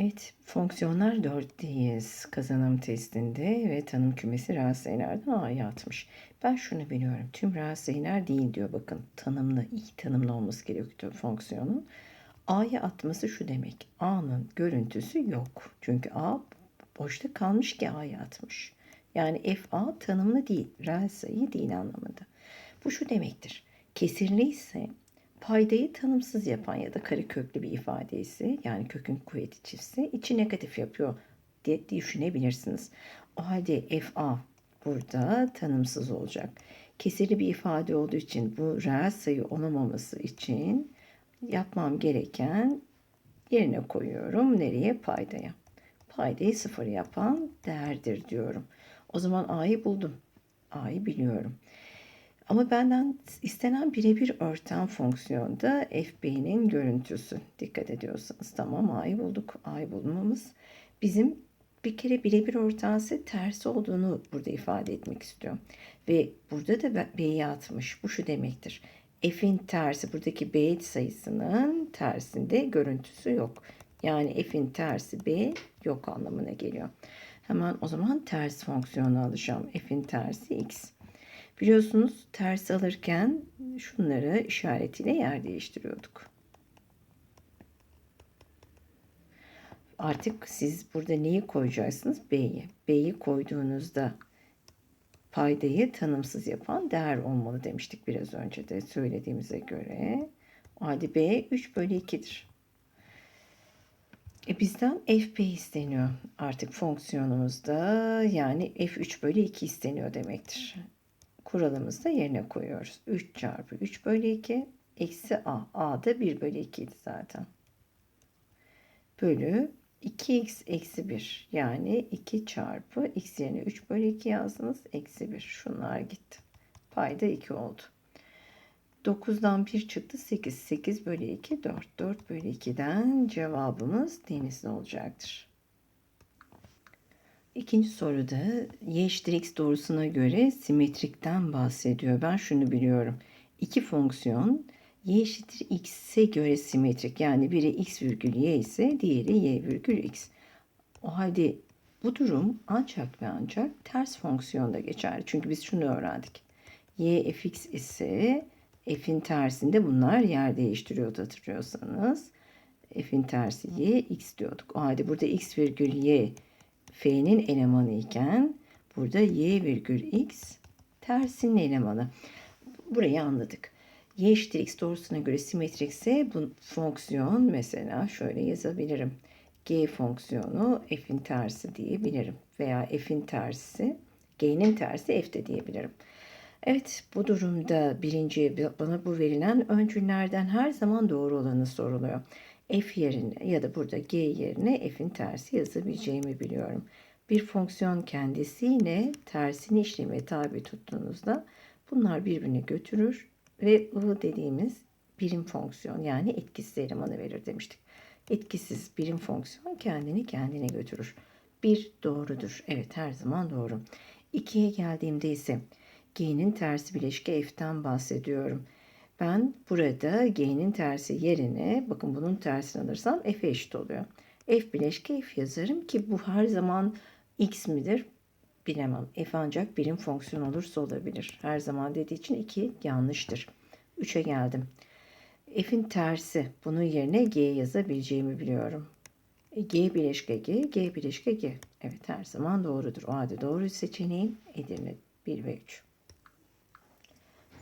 Evet, fonksiyonlar 4'teyiz kazanım testinde ve tanım kümesi rastlayılardan A'ya atmış. Ben şunu biliyorum. Tüm rastlayılar değil diyor bakın. Tanımlı, iyi tanımlı olması gerekiyor fonksiyonun. A'ya atması şu demek. A'nın görüntüsü yok. Çünkü A boşta kalmış ki A'ya atmış. Yani f a tanımlı değil, sayı değil anlamında. Bu şu demektir. Kesirli ise paydayı tanımsız yapan ya da kareköklü bir ifade ise yani kökün kuvveti çiftse içi negatif yapıyor diye düşünebilirsiniz. O halde fa burada tanımsız olacak. Kesirli bir ifade olduğu için bu reel sayı olamaması için yapmam gereken yerine koyuyorum. Nereye? Paydaya. Paydayı sıfır yapan değerdir diyorum. O zaman a'yı buldum. a'yı biliyorum. Ama benden istenen birebir örten fonksiyonda fb'nin görüntüsü. Dikkat ediyorsanız tamam a'yı bulduk. a'yı bulmamız bizim bir kere birebir örtense tersi olduğunu burada ifade etmek istiyorum. Ve burada da b'yi atmış. Bu şu demektir. F'in tersi buradaki b sayısının tersinde görüntüsü yok. Yani f'in tersi b yok anlamına geliyor. Hemen o zaman ters fonksiyonu alacağım. F'in tersi x. Biliyorsunuz ters alırken şunları işaretiyle yer değiştiriyorduk. Artık siz burada neyi koyacaksınız? B'yi. B'yi koyduğunuzda paydayı tanımsız yapan değer olmalı demiştik biraz önce de söylediğimize göre. Halde B 3 bölü 2'dir. E bizden fp isteniyor artık fonksiyonumuzda yani f3 bölü 2 isteniyor demektir. Kuralımızda yerine koyuyoruz. 3 çarpı 3 bölü 2 eksi a. a da 1 bölü 2 idi zaten. Bölü 2x eksi 1 yani 2 çarpı x yerine 3 bölü 2 yazdınız. Eksi 1 şunlar gitti. Payda 2 oldu. 9'dan 1 çıktı 8. 8 bölü 2 4. 4 bölü 2'den cevabımız denizli olacaktır. İkinci soruda y x doğrusuna göre simetrikten bahsediyor. Ben şunu biliyorum. İki fonksiyon y eşittir x'e göre simetrik. Yani biri x virgül y ise diğeri y virgül x. O halde bu durum ancak ve ancak ters fonksiyonda geçer. Çünkü biz şunu öğrendik. y fx ise f'in tersinde bunlar yer değiştiriyordu hatırlıyorsanız. f'in tersi y x diyorduk. O halde burada x virgül y f'nin elemanı iken burada y virgül x tersinin elemanı. Burayı anladık. y eşittir x doğrusuna göre simetrikse bu fonksiyon mesela şöyle yazabilirim. g fonksiyonu f'in tersi diyebilirim. Veya f'in tersi g'nin tersi f de diyebilirim. Evet bu durumda birinci bana bu verilen öncüllerden her zaman doğru olanı soruluyor. F yerine ya da burada G yerine F'in tersi yazabileceğimi biliyorum. Bir fonksiyon kendisiyle tersini işleme tabi tuttuğunuzda bunlar birbirini götürür ve I dediğimiz birim fonksiyon yani etkisiz elemanı verir demiştik. Etkisiz birim fonksiyon kendini kendine götürür. Bir doğrudur. Evet her zaman doğru. İkiye geldiğimde ise G'nin tersi bileşke F'ten bahsediyorum. Ben burada G'nin tersi yerine bakın bunun tersini alırsam F'e eşit oluyor. F bileşke F yazarım ki bu her zaman X midir? Bilemem. F ancak birim fonksiyon olursa olabilir. Her zaman dediği için 2 yanlıştır. 3'e geldim. F'in tersi. Bunun yerine G yazabileceğimi biliyorum. E, G bileşke G, G bileşke G. Evet her zaman doğrudur. O halde doğru seçeneğim Edirne 1 ve 3.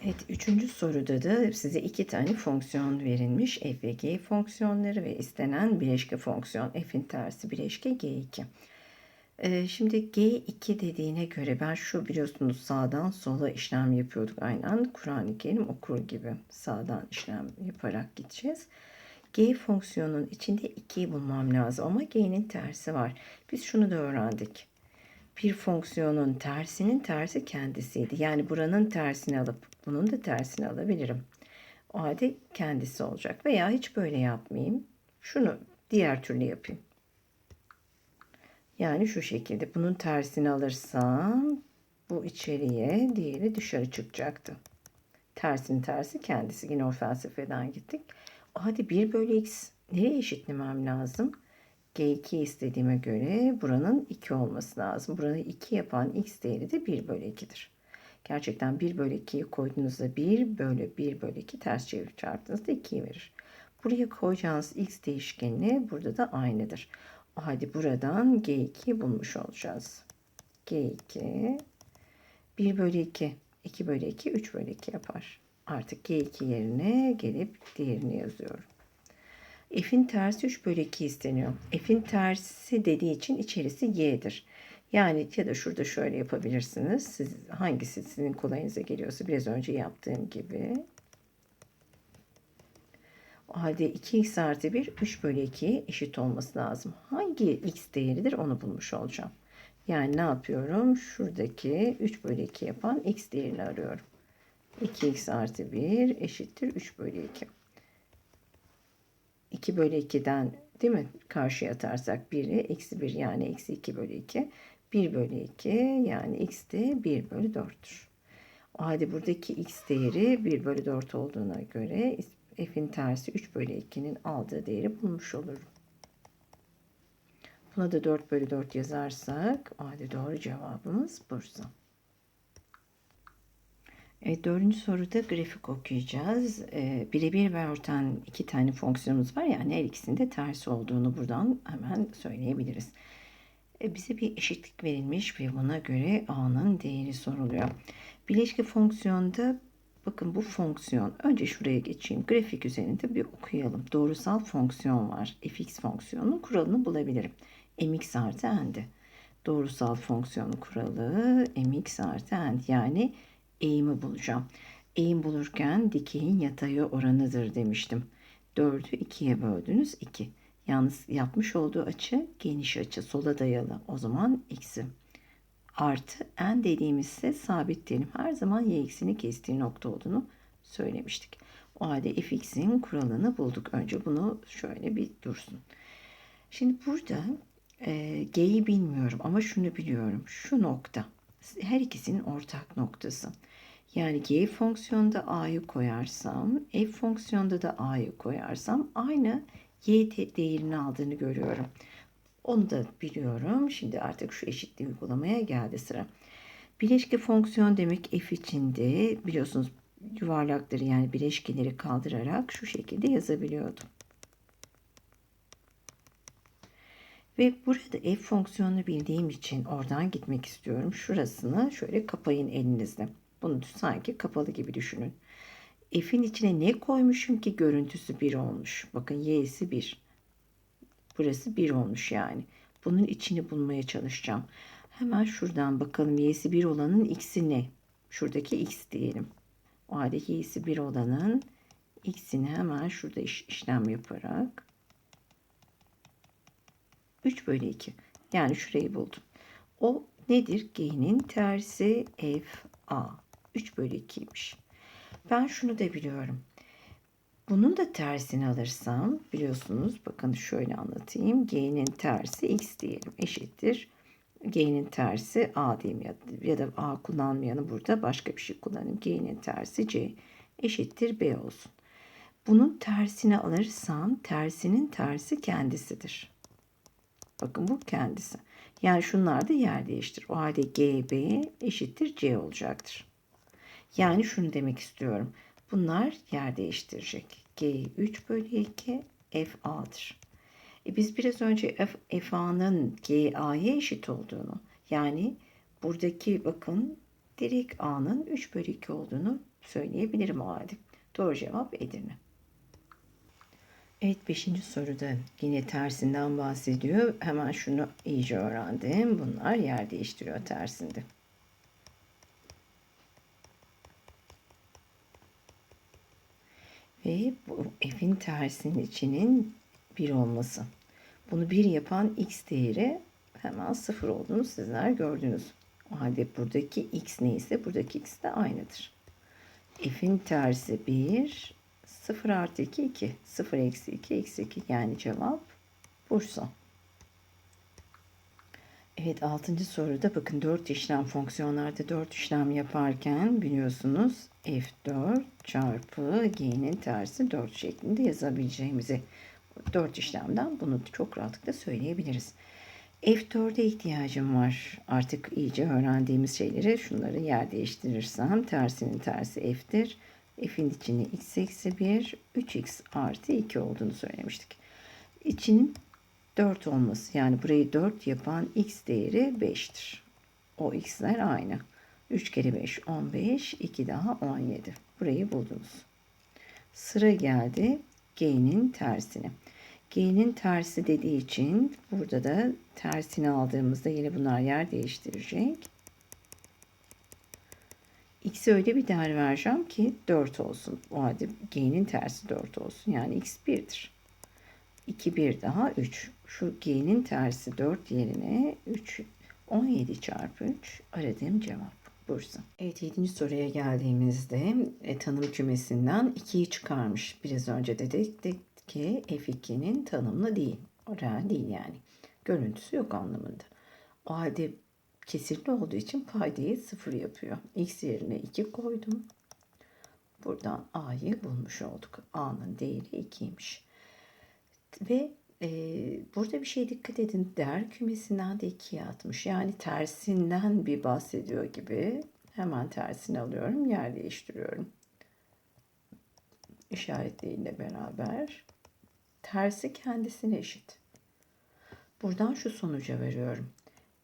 Evet, üçüncü soruda da size iki tane fonksiyon verilmiş. F ve G fonksiyonları ve istenen bileşke fonksiyon. F'in tersi bileşke G2. Ee, şimdi G2 dediğine göre ben şu biliyorsunuz sağdan sola işlem yapıyorduk aynen. Kur'an-ı Kerim okur gibi sağdan işlem yaparak gideceğiz. G fonksiyonun içinde 2'yi bulmam lazım ama G'nin tersi var. Biz şunu da öğrendik bir fonksiyonun tersinin tersi kendisiydi. Yani buranın tersini alıp bunun da tersini alabilirim. O halde kendisi olacak. Veya hiç böyle yapmayayım. Şunu diğer türlü yapayım. Yani şu şekilde bunun tersini alırsam bu içeriye diğeri dışarı çıkacaktı. Tersinin tersi kendisi. Yine o felsefeden gittik. O hadi 1 bölü x nereye eşitlemem lazım? G2 istediğime göre buranın 2 olması lazım. Buranın 2 yapan x değeri de 1 bölü 2'dir. Gerçekten 1 bölü 2'yi koyduğunuzda 1 bölü 1 bölü 2 ters çevirip çarptığınızda 2'yi verir. Buraya koyacağınız x değişkeni burada da aynıdır. O halde buradan G2'yi bulmuş olacağız. G2 1 bölü 2, 2 bölü 2, 3 bölü 2 yapar. Artık G2 yerine gelip diğerini yazıyorum. F'in tersi 3 bölü 2 isteniyor. F'in tersi dediği için içerisi y'dir. Yani ya da şurada şöyle yapabilirsiniz. Siz hangisi sizin kolayınıza geliyorsa biraz önce yaptığım gibi. O halde 2x artı 1 3 bölü 2'ye eşit olması lazım. Hangi x değeridir onu bulmuş olacağım. Yani ne yapıyorum? Şuradaki 3 bölü 2 yapan x değerini arıyorum. 2x artı 1 eşittir 3 bölü 2. 2 bölü 2'den değil mi karşıya atarsak 1'i eksi 1 yani eksi 2 bölü 2. 1 bölü 2 yani x de 1 bölü 4'tür. O halde buradaki x değeri 1 bölü 4 olduğuna göre f'in tersi 3 bölü 2'nin aldığı değeri bulmuş olurum. Buna da 4 bölü 4 yazarsak o halde doğru cevabımız Bursa. Evet, dördüncü soruda grafik okuyacağız. Ee, birebir ve örten iki tane fonksiyonumuz var. Yani her ikisinde tersi olduğunu buradan hemen söyleyebiliriz. Ee, bize bir eşitlik verilmiş ve buna göre a'nın değeri soruluyor. Bileşke fonksiyonda bakın bu fonksiyon. Önce şuraya geçeyim. Grafik üzerinde bir okuyalım. Doğrusal fonksiyon var. fx fonksiyonunun kuralını bulabilirim. mx artı n'de. Doğrusal fonksiyonun kuralı mx artı n. Yani eğimi bulacağım. Eğim bulurken dikeyin yatayı oranıdır demiştim. 4'ü 2'ye böldünüz 2. Yalnız yapmış olduğu açı geniş açı sola dayalı. O zaman x'i. Artı n dediğimizse sabit diyelim. Her zaman y x'ini kestiği nokta olduğunu söylemiştik. O halde fx'in kuralını bulduk. Önce bunu şöyle bir dursun. Şimdi burada e, g'yi bilmiyorum ama şunu biliyorum. Şu nokta her ikisinin ortak noktası. Yani g fonksiyonda a'yı koyarsam, f fonksiyonda da a'yı koyarsam aynı y değerini aldığını görüyorum. Onu da biliyorum. Şimdi artık şu eşitliği uygulamaya geldi sıra. Bileşke fonksiyon demek f içinde biliyorsunuz yuvarlakları yani bileşkeleri kaldırarak şu şekilde yazabiliyordum. Ve burada f fonksiyonunu bildiğim için oradan gitmek istiyorum. Şurasını şöyle kapayın elinizle. Bunu sanki kapalı gibi düşünün. F'in içine ne koymuşum ki görüntüsü 1 olmuş. Bakın y'si 1. Burası 1 olmuş yani. Bunun içini bulmaya çalışacağım. Hemen şuradan bakalım y'si 1 olanın x'i ne? Şuradaki x diyelim. O halde y'si 1 olanın x'ini hemen şurada iş, işlem yaparak 3 bölü 2. Yani şurayı buldum. O nedir? G'nin tersi f a. 3 bölü 2'ymiş. Ben şunu da biliyorum. Bunun da tersini alırsam biliyorsunuz bakın şöyle anlatayım. G'nin tersi x diyelim eşittir. G'nin tersi a diyeyim ya, ya da a kullanmayanı burada başka bir şey kullanayım. G'nin tersi c eşittir b olsun. Bunun tersini alırsam tersinin tersi kendisidir. Bakın bu kendisi. Yani şunlar da yer değiştir. O halde GB eşittir C olacaktır. Yani şunu demek istiyorum. Bunlar yer değiştirecek. G 3 bölü 2 F A'dır. E biz biraz önce F, F A'nın G A'ya eşit olduğunu yani buradaki bakın direkt A'nın 3 bölü 2 olduğunu söyleyebilirim o halde. Doğru cevap Edirne. Evet 5. soruda yine tersinden bahsediyor. Hemen şunu iyice öğrendim. Bunlar yer değiştiriyor tersinde. Ve bu f'in tersinin içinin 1 olması. Bunu 1 yapan x değeri hemen 0 olduğunu sizler gördünüz. O halde buradaki x neyse buradaki x de aynıdır. F'in tersi 1, 0 artı 2 2. 0 eksi 2 eksi 2. Yani cevap Bursa. Evet 6. soruda bakın 4 işlem fonksiyonlarda 4 işlem yaparken biliyorsunuz f4 çarpı g'nin tersi 4 şeklinde yazabileceğimizi 4 işlemden bunu çok rahatlıkla söyleyebiliriz. F4'e ihtiyacım var. Artık iyice öğrendiğimiz şeyleri şunları yer değiştirirsem tersinin tersi F'tir. F'in içine x eksi 1, 3x artı 2 olduğunu söylemiştik. İçinin 4 olması yani burayı 4 yapan x değeri 5'tir. O x'ler aynı. 3 kere 5 15, 2 daha 17. Burayı buldunuz. Sıra geldi g'nin tersine. G'nin tersi dediği için burada da tersini aldığımızda yine bunlar yer değiştirecek. X'e öyle bir değer vereceğim ki 4 olsun. O halde G'nin tersi 4 olsun. Yani X 1'dir. 2 1 daha 3. Şu G'nin tersi 4 yerine 3 17 çarpı 3 aradığım cevap. Bursa. Evet 7. soruya geldiğimizde e, tanım kümesinden 2'yi çıkarmış. Biraz önce de dedik ki F2'nin tanımlı değil. O değil yani. Görüntüsü yok anlamında. O halde kesirli olduğu için paydayı sıfır yapıyor. X yerine 2 koydum. Buradan A'yı bulmuş olduk. A'nın değeri 2'ymiş. Ve e, burada bir şey dikkat edin. Değer kümesinden de 2'ye atmış. Yani tersinden bir bahsediyor gibi. Hemen tersini alıyorum. Yer değiştiriyorum. İşaretleriyle beraber. Tersi kendisine eşit. Buradan şu sonuca veriyorum.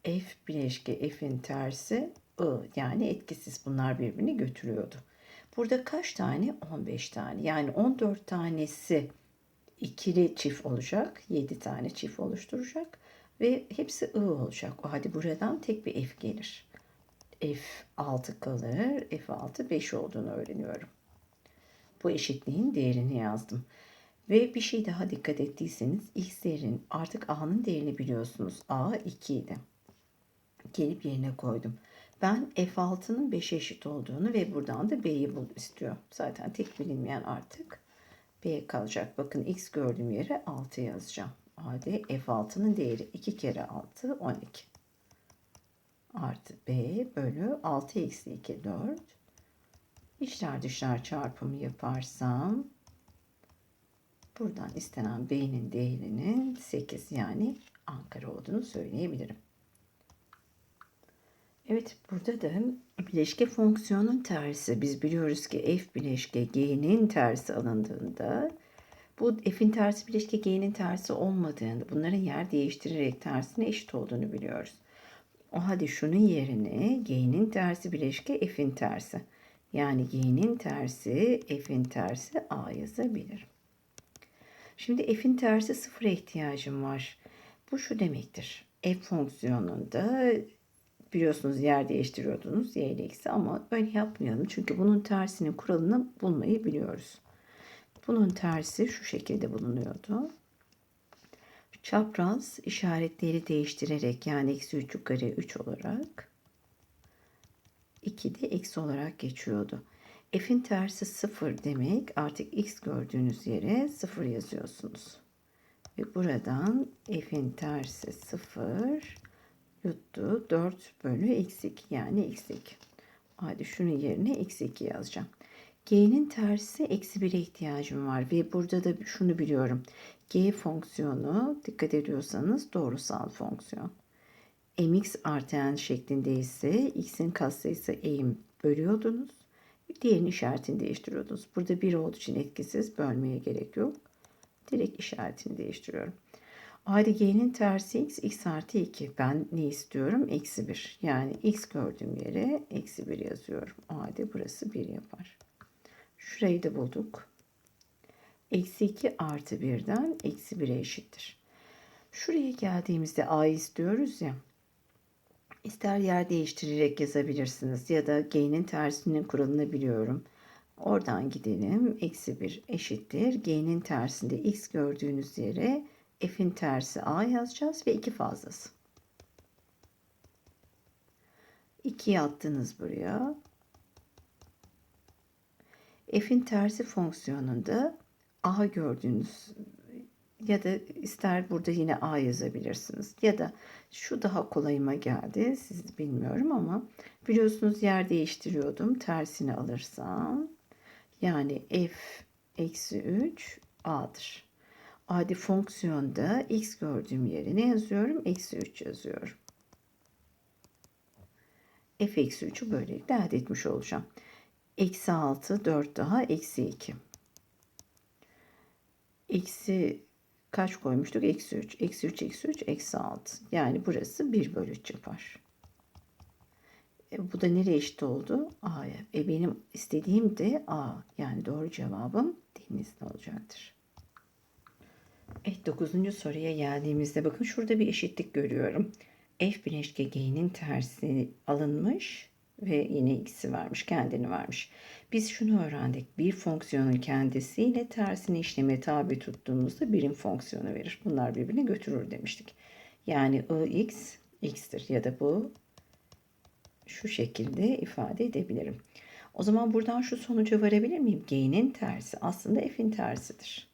F bileşke F'in tersi I yani etkisiz bunlar birbirini götürüyordu. Burada kaç tane? 15 tane. Yani 14 tanesi ikili çift olacak. 7 tane çift oluşturacak. Ve hepsi I olacak. O hadi buradan tek bir F gelir. F 6 kalır. F 6 5 olduğunu öğreniyorum. Bu eşitliğin değerini yazdım. Ve bir şey daha dikkat ettiyseniz x değerinin artık a'nın değerini biliyorsunuz. a 2 idi. Gelip yerine koydum. Ben f6'nın 5'e eşit olduğunu ve buradan da b'yi bul istiyor. Zaten tek bilinmeyen artık b kalacak. Bakın x gördüğüm yere 6 yazacağım. Halde f6'nın değeri 2 kere 6 12. Artı b bölü 6 eksi 2 4. İçler dışlar çarpımı yaparsam buradan istenen b'nin değerinin 8 yani Ankara olduğunu söyleyebilirim. Evet burada da bileşke fonksiyonun tersi. Biz biliyoruz ki f bileşke g'nin tersi alındığında bu f'in tersi bileşke g'nin tersi olmadığında bunların yer değiştirerek tersine eşit olduğunu biliyoruz. O halde şunun yerine g'nin tersi bileşke f'in tersi. Yani g'nin tersi f'in tersi a yazabilirim. Şimdi f'in tersi sıfıra ihtiyacım var. Bu şu demektir. f fonksiyonunda biliyorsunuz yer değiştiriyordunuz y ile x'i ama öyle yapmayalım. Çünkü bunun tersinin kuralını bulmayı biliyoruz. Bunun tersi şu şekilde bulunuyordu. Çapraz işaretleri değiştirerek yani eksi 3 yukarı 3 olarak 2 de eksi olarak geçiyordu. F'in tersi 0 demek artık x gördüğünüz yere 0 yazıyorsunuz. Ve buradan f'in tersi 0 yuttu. 4 bölü x 2 yani x 2. Hadi şunun yerine x 2 yazacağım. G'nin tersi eksi 1'e ihtiyacım var ve burada da şunu biliyorum. G fonksiyonu dikkat ediyorsanız doğrusal fonksiyon. mx artı n şeklinde ise x'in katsayısı eğim bölüyordunuz. Diğerinin işaretini değiştiriyordunuz. Burada 1 olduğu için etkisiz bölmeye gerek yok. Direkt işaretini değiştiriyorum. Hadi g'nin tersi x, x artı 2. Ben ne istiyorum? Eksi 1. Yani x gördüğüm yere eksi 1 yazıyorum. Halde burası 1 yapar. Şurayı da bulduk. Eksi 2 artı 1'den eksi 1'e eşittir. Şuraya geldiğimizde a istiyoruz ya. İster yer değiştirerek yazabilirsiniz ya da g'nin tersinin kuralını biliyorum. Oradan gidelim. Eksi 1 eşittir. G'nin tersinde x gördüğünüz yere f'in tersi a yazacağız ve 2 fazlası. 2'yi attınız buraya. F'in tersi fonksiyonunda a gördüğünüz ya da ister burada yine a yazabilirsiniz. Ya da şu daha kolayıma geldi. Siz bilmiyorum ama biliyorsunuz yer değiştiriyordum. Tersini alırsam yani f eksi 3 a'dır. Adi fonksiyonda x gördüğüm yere ne yazıyorum? Eksi 3 yazıyorum. f eksi 3'ü böylelikle elde etmiş olacağım. Eksi 6, 4 daha, eksi 2. Eksi kaç koymuştuk? Eksi 3. Eksi 3, eksi 3, eksi 6. Yani burası 1 bölü 3 yapar. E, bu da nereye eşit oldu? A'ya. E benim istediğim de A. Yani doğru cevabım denizli olacaktır. Evet 9. soruya geldiğimizde bakın şurada bir eşitlik görüyorum. F bileşke G'nin tersi alınmış ve yine x'i vermiş, kendini vermiş. Biz şunu öğrendik. Bir fonksiyonun kendisiyle tersini işleme tabi tuttuğumuzda birim fonksiyonu verir. Bunlar birbirini götürür demiştik. Yani ix x'tir ya da bu şu şekilde ifade edebilirim. O zaman buradan şu sonuca varabilir miyim? G'nin tersi aslında f'in tersidir.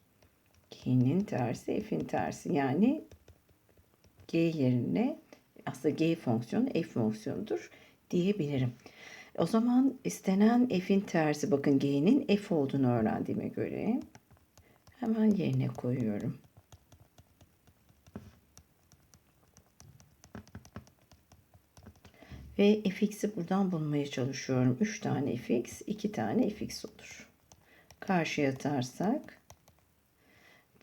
G'nin tersi f'in tersi. Yani G yerine aslında G fonksiyonu f fonksiyonudur diyebilirim. O zaman istenen f'in tersi bakın G'nin f olduğunu öğrendiğime göre hemen yerine koyuyorum. Ve fx'i buradan bulmaya çalışıyorum. 3 tane fx, 2 tane fx olur. Karşıya atarsak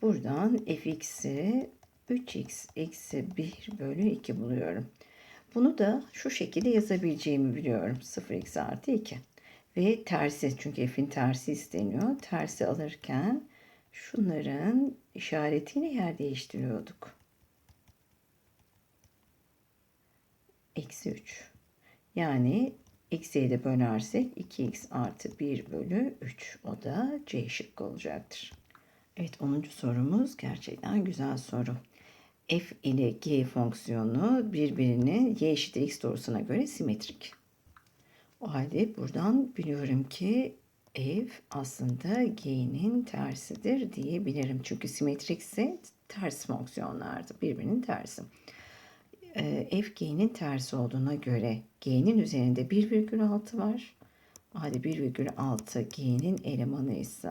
buradan fx'i 3x eksi 1 bölü 2 buluyorum. Bunu da şu şekilde yazabileceğimi biliyorum. 0x artı 2. Ve tersi çünkü f'in tersi isteniyor. Tersi alırken şunların işaretiyle yer değiştiriyorduk. Eksi 3. Yani eksiye de bölersek 2x artı 1 bölü 3. O da C şıkkı olacaktır. Evet 10. sorumuz gerçekten güzel soru. F ile G fonksiyonu birbirine y eşittir x doğrusuna göre simetrik. O halde buradan biliyorum ki f aslında g'nin tersidir diyebilirim. Çünkü simetrikse ters fonksiyonlardı. Birbirinin tersi. Ee, f g'nin tersi olduğuna göre g'nin üzerinde 1,6 var. O halde 1,6 g'nin elemanı ise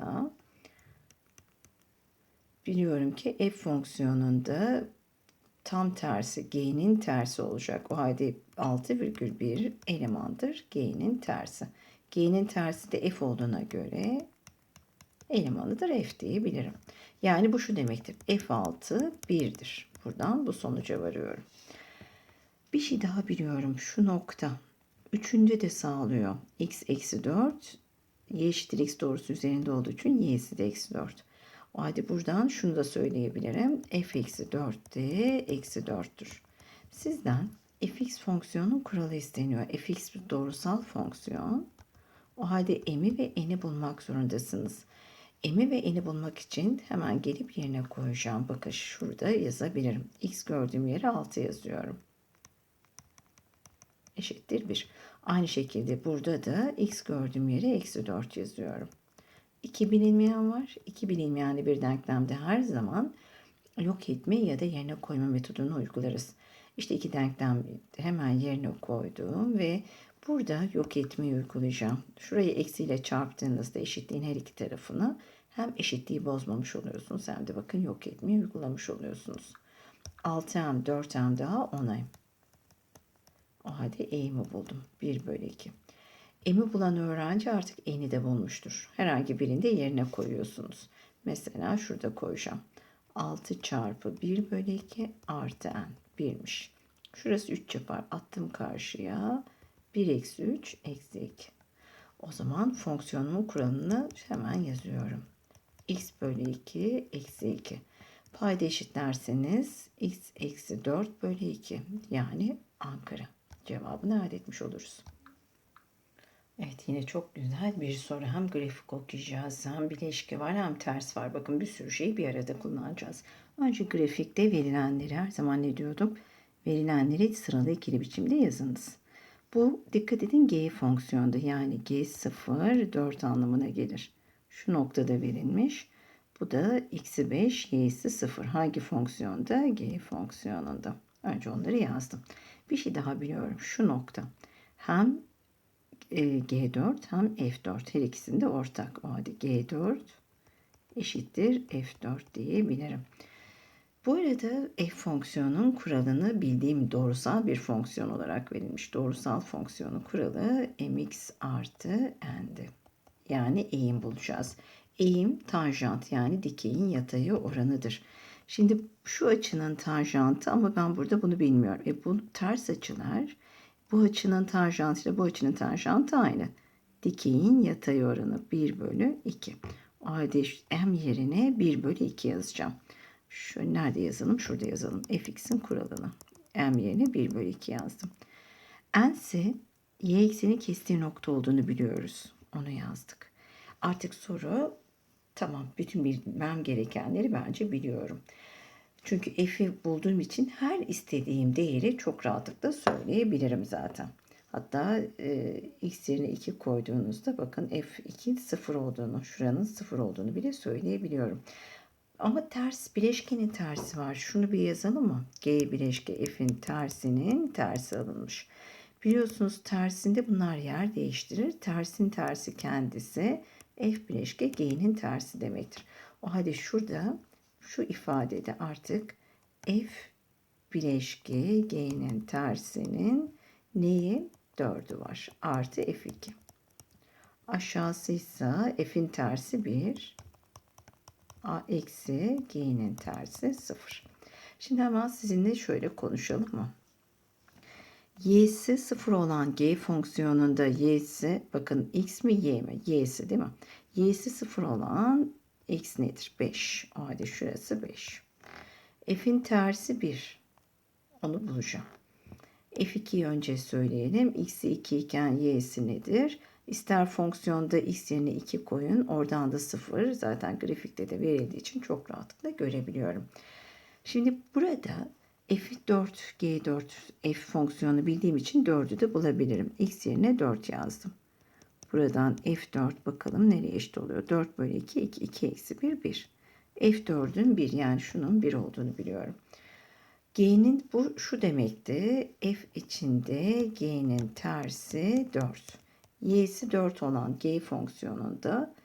biliyorum ki f fonksiyonunda tam tersi g'nin tersi olacak. O halde 6,1 elemandır g'nin tersi. G'nin tersi de f olduğuna göre elemanıdır f diyebilirim. Yani bu şu demektir. f6 1'dir. Buradan bu sonuca varıyorum. Bir şey daha biliyorum. Şu nokta. Üçünde de sağlıyor. x eksi 4 y eşittir x doğrusu üzerinde olduğu için y'si de eksi 4. O halde buradan şunu da söyleyebilirim. f eksi 4 de eksi 4'tür. Sizden fx fonksiyonun kuralı isteniyor. fx bir doğrusal fonksiyon. O halde m'i ve n'i bulmak zorundasınız. M'i ve n'i bulmak için hemen gelip yerine koyacağım. Bakın şurada yazabilirim. x gördüğüm yere 6 yazıyorum. Eşittir 1. Aynı şekilde burada da x gördüğüm yere eksi 4 yazıyorum iki bilinmeyen var. İki bilinmeyeni bir denklemde her zaman yok etme ya da yerine koyma metodunu uygularız. İşte iki denklem hemen yerine koydum ve burada yok etmeyi uygulayacağım. Şurayı eksiyle çarptığınızda eşitliğin her iki tarafını hem eşitliği bozmamış oluyorsunuz hem de bakın yok etmeyi uygulamış oluyorsunuz. 6m 4m daha 10m. O halde eğimi buldum. 1 bölü 2. Emi bulan öğrenci artık eni de bulmuştur. Herhangi birinde yerine koyuyorsunuz. Mesela şurada koyacağım. 6 çarpı 1 bölü 2 artı n. 1'miş. Şurası 3 yapar. Attım karşıya. 1 eksi 3 eksi 2. O zaman fonksiyonumun kuralını hemen yazıyorum. x bölü 2 eksi 2. Payda eşitlerseniz x eksi 4 bölü 2. Yani Ankara. Cevabını elde etmiş oluruz. Evet yine çok güzel bir soru. Hem grafik okuyacağız hem bileşki var hem ters var. Bakın bir sürü şeyi bir arada kullanacağız. Önce grafikte verilenleri her zaman ne diyorduk? Verilenleri sıralı ikili biçimde yazınız. Bu dikkat edin G fonksiyonda yani G0 4 anlamına gelir. Şu noktada verilmiş. Bu da x'i 5, y'si 0. Hangi fonksiyonda? G fonksiyonunda. Önce onları yazdım. Bir şey daha biliyorum. Şu nokta. Hem e, G4 hem F4 her ikisinde ortak. O halde G4 eşittir F4 diyebilirim. Bu arada f fonksiyonun kuralını bildiğim doğrusal bir fonksiyon olarak verilmiş. Doğrusal fonksiyonun kuralı mx artı n'di. Yani eğim bulacağız. Eğim tanjant yani dikeyin yatayı oranıdır. Şimdi şu açının tanjantı ama ben burada bunu bilmiyorum. E bu ters açılar bu açının tanjantı ile bu açının tanjantı aynı. Dikeyin yatay oranı 1 bölü 2. O halde m yerine 1 bölü 2 yazacağım. Şu nerede yazalım? Şurada yazalım. fx'in kuralını. m yerine 1 bölü 2 yazdım. n ise y eksenin kestiği nokta olduğunu biliyoruz. Onu yazdık. Artık soru tamam bütün bilmem gerekenleri bence biliyorum. Çünkü f'i bulduğum için her istediğim değeri çok rahatlıkla söyleyebilirim zaten. Hatta e, x yerine 2 koyduğunuzda bakın f2 0 olduğunu, şuranın 0 olduğunu bile söyleyebiliyorum. Ama ters bileşkenin tersi var. Şunu bir yazalım mı? G bileşke f'in tersinin tersi alınmış. Biliyorsunuz tersinde bunlar yer değiştirir. Tersin tersi kendisi f bileşke g'nin tersi demektir. O halde şurada şu ifadede artık f bileşke g'nin tersinin neyi? 4'ü var. Artı f2. Aşağısı ise f'in tersi 1. A eksi g'nin tersi 0. Şimdi hemen sizinle şöyle konuşalım mı? y'si 0 olan g fonksiyonunda y'si bakın x mi y mi? y'si değil mi? y'si 0 olan x nedir? 5. O halde şurası 5. f'in tersi 1. Onu bulacağım. f2'yi önce söyleyelim. x'i 2 iken y'si nedir? İster fonksiyonda x yerine 2 koyun. Oradan da 0. Zaten grafikte de verildiği için çok rahatlıkla görebiliyorum. Şimdi burada f4, g4, f fonksiyonu bildiğim için 4'ü de bulabilirim. x yerine 4 yazdım. Buradan f4 bakalım nereye eşit oluyor. 4 bölü 2, 2, 2 eksi 1, 1. f4'ün 1 yani şunun 1 olduğunu biliyorum. G'nin bu şu demekti. F içinde G'nin tersi 4 y'si 4 olan g fonksiyonunda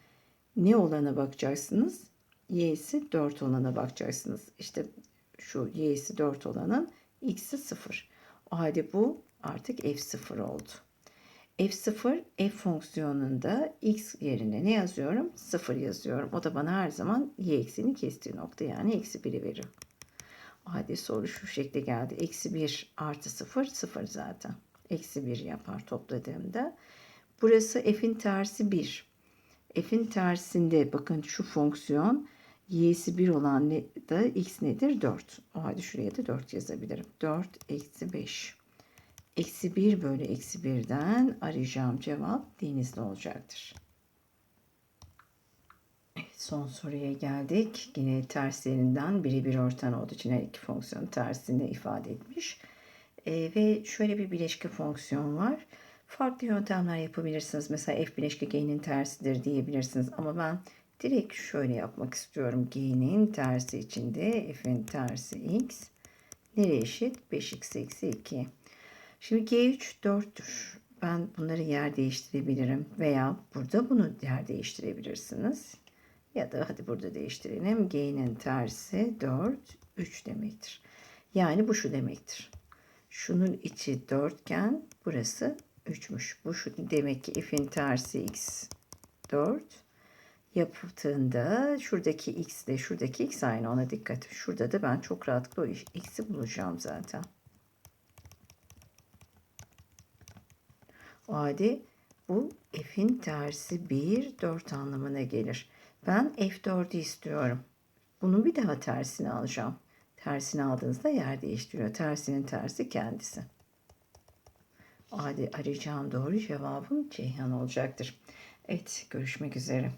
ne olana bakacaksınız? y'si 4 olana bakacaksınız. İşte şu y'si 4 olanın x'i 0. O halde bu artık f0 oldu. F0 f fonksiyonunda x yerine ne yazıyorum? 0 yazıyorum. O da bana her zaman y eksini kestiği nokta yani eksi 1'i veriyor. O halde soru şu şekilde geldi. Eksi 1 artı 0 0 zaten. Eksi 1 yapar topladığımda. Burası f'in tersi 1. F'in tersinde bakın şu fonksiyon y'si 1 olan da x nedir? 4. O halde şuraya da 4 yazabilirim. 4 eksi 5. Eksi 1 bölü eksi 1'den arayacağım cevap denizli olacaktır. Son soruya geldik. Yine terslerinden biri bir ortan olduğu için her iki fonksiyon tersini ifade etmiş. E, ve şöyle bir bileşke fonksiyon var. Farklı yöntemler yapabilirsiniz. Mesela f bileşke g'nin tersidir diyebilirsiniz. Ama ben direkt şöyle yapmak istiyorum. g'nin tersi içinde f'in tersi x. Nereye eşit? 5x eksi 2. Şimdi g3 4'tür. Ben bunları yer değiştirebilirim. Veya burada bunu yer değiştirebilirsiniz. Ya da hadi burada değiştirelim. G'nin tersi 4, 3 demektir. Yani bu şu demektir. Şunun içi dörtgen, burası 3'müş. Bu şu demek ki f'in tersi x 4 yaptığında şuradaki x ile şuradaki x aynı ona dikkat. Şurada da ben çok rahatlıkla o x'i bulacağım zaten. Halde bu f'in tersi 1 4 anlamına gelir. Ben f4'ü istiyorum. Bunun bir daha tersini alacağım. Tersini aldığınızda yer değiştiriyor. Tersinin tersi kendisi. Hadi arayacağım doğru cevabım Ceyhan olacaktır. Evet görüşmek üzere.